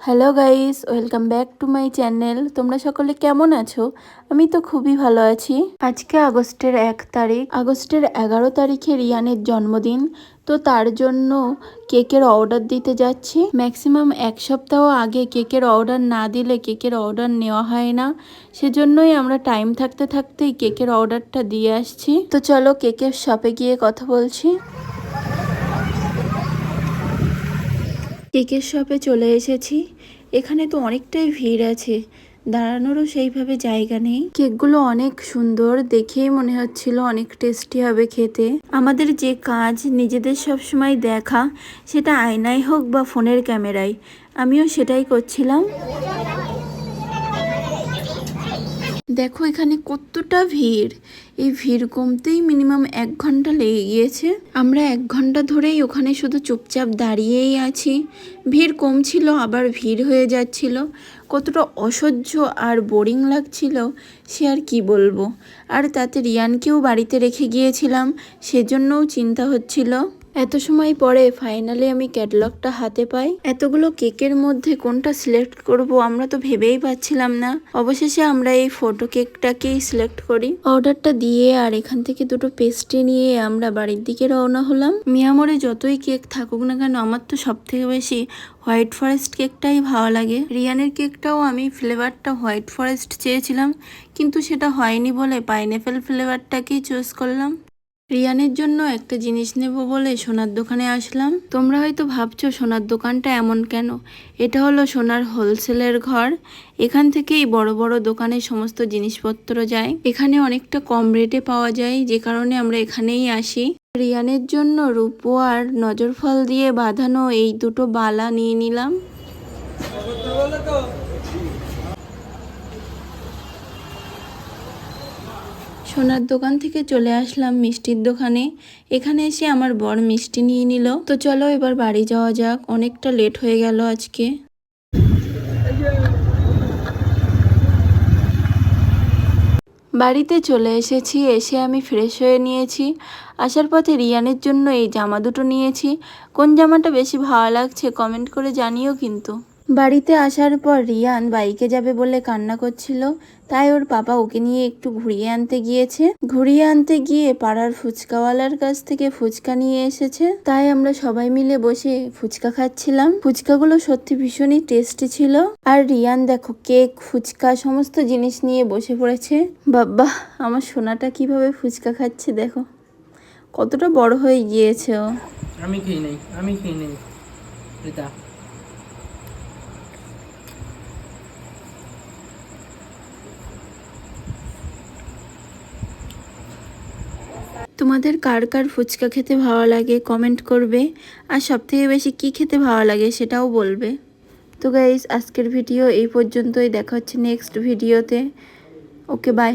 Hello guys, welcome back to my channel. তোমরা সকলে কেমন আছো? আমি তো খুবই ভালো আছি। আজকে আগস্টের এক তারিখ। আগস্টের এগারো তারিখে রিয়ানের জন্মদিন। তো তার জন্য কেকের অর্ডার দিতে যাচ্ছি। ম্যাক্সিমাম এক সপ্তাহ আগে কেকের অর্ডার না দিলে কেকের অর্ডার নেওয়া হয় না। সেজন্যই আমরা টাইম থাকতে থাকতেই কেকের অর্ডারটা দিয়ে আসছি। তো চলো কেকের শপে গিয়ে কথা বলছি। কেকের শপে চলে এসেছি। এখানে তো অনেকটাই ভিড় আছে। দাঁড়ানোরও সেইভাবে জায়গা নেই। কেকগুলো অনেক সুন্দর, দেখেই মনে হচ্ছিল অনেক টেস্টি হবে খেতে। আমাদের যে কাজ নিজেদের সব সময় দেখা, সেটা আয়নায় হোক বা ফোনের ক্যামেরায়, আমিও সেটাই করছিলাম। দেখো এখানে কতটা ভিড়। এই ভিড় কমতেই মিনিমাম এক ঘণ্টা লেগে গিয়েছে। আমরা এক ঘণ্টা ধরেই ওখানে শুধু চুপচাপ দাঁড়িয়েই আছি। ভিড় কমছিল, আবার ভিড় হয়ে যাচ্ছিল। কতটা অসহ্য আর বোরিং লাগছিল, সে আর কি বলব। আর তাতে রিয়ানকেও বাড়িতে রেখে গিয়েছিলাম, সেজন্যও চিন্তা হচ্ছিল। এত সময় পরে ফাইনালি আমি ক্যাটলগটা হাতে পাই। এতগুলো কেকের মধ্যে কোনটা সিলেক্ট করব আমরা তো ভেবেই পাচ্ছিলাম না। অবশেষে আমরা এই ফটো কেকটাকেই সিলেক্ট করি। অর্ডারটা দিয়ে আর এখান থেকে দুটো পেস্ট্রি নিয়ে আমরা বাড়ির দিকে রওনা হলাম। মিয়ামরে যতই কেক থাকুক না কেন আমার তো সব থেকে বেশি হোয়াইট ফরেস্ট কেকটাই ভালো লাগে। রিয়ানের কেকটাও আমি ফ্লেভারটা হোয়াইট ফরেস্ট চেয়েছিলাম, কিন্তু সেটা হয়নি বলে পাইনঅ্যাপেল ফ্লেভারটাকেই চুজ করলাম। রিয়ানের জন্য একটা জিনিস নেব বলে সোনার দোকানে আসলাম। তোমরা হয়তো ভাবছ, সোনার দোকানটা এমন কেন? এটা হলো সোনার হোলসেলের ঘর। এখান থেকেই বড় বড় দোকানে সমস্ত জিনিসপত্র যায়। এখানে অনেকটা কম রেটে পাওয়া যায়, যে কারণে আমরা এখানেই আসি। রিয়ানের জন্য রূপো আর নজর ফল দিয়ে বাঁধানো এই দুটো বালা নিয়ে নিলাম। সোনার দোকান থেকে চলে আসলাম মিষ্টির দোকানে। এখানে এসে আমার বর মিষ্টি নিয়ে নিল। তো চলো এবার বাড়ি যাওয়া যাক, অনেকটা লেট হয়ে গেল আজকে। বাড়িতে চলে এসেছি, এসে আমি ফ্রেশ হয়ে নিয়েছি। আসার পথে রিয়ানের জন্য এই জামা দুটো নিয়েছি। কোন জামাটা বেশি ভালো লাগছে কমেন্ট করে জানিও কিন্তু। বাড়িতে আসার পর রিয়ান বাইকে যাবে বলে কান্না করছিল, তাই ওর পাপা ওকে নিয়ে একটু ঘুরিয়ে আনতে গিয়েছে। ঘুরিয়ে আনতে গিয়ে পাড়ার ফুচকাওয়ালার কাছ থেকে ফুচকা নিয়ে এসেছে, তাই আমরা সবাই মিলে বসে ফুচকা খাচ্ছিলাম। ফুচকাগুলো সত্যি ভীষণই টেস্টি ছিল। আর রিয়ান দেখো, কেক, ফুচকা, সমস্ত জিনিস নিয়ে বসে পড়েছে। বাবা আমার সোনাটা কীভাবে ফুচকা খাচ্ছে দেখো। কতটা বড় হয়ে গিয়েছে ও। আমি খেয়ে নেই, আমি খেয়ে নেই। তোমাদের কার কার ফুচকা খেতে ভালো লাগে কমেন্ট করবে। আর সবথেকে বেশি কি খেতে ভালো লাগে সেটাও বলবে। তো গাইজ আজকের ভিডিও এই পর্যন্তই। দেখা হচ্ছে নেক্সট ভিডিওতে ওকে বাই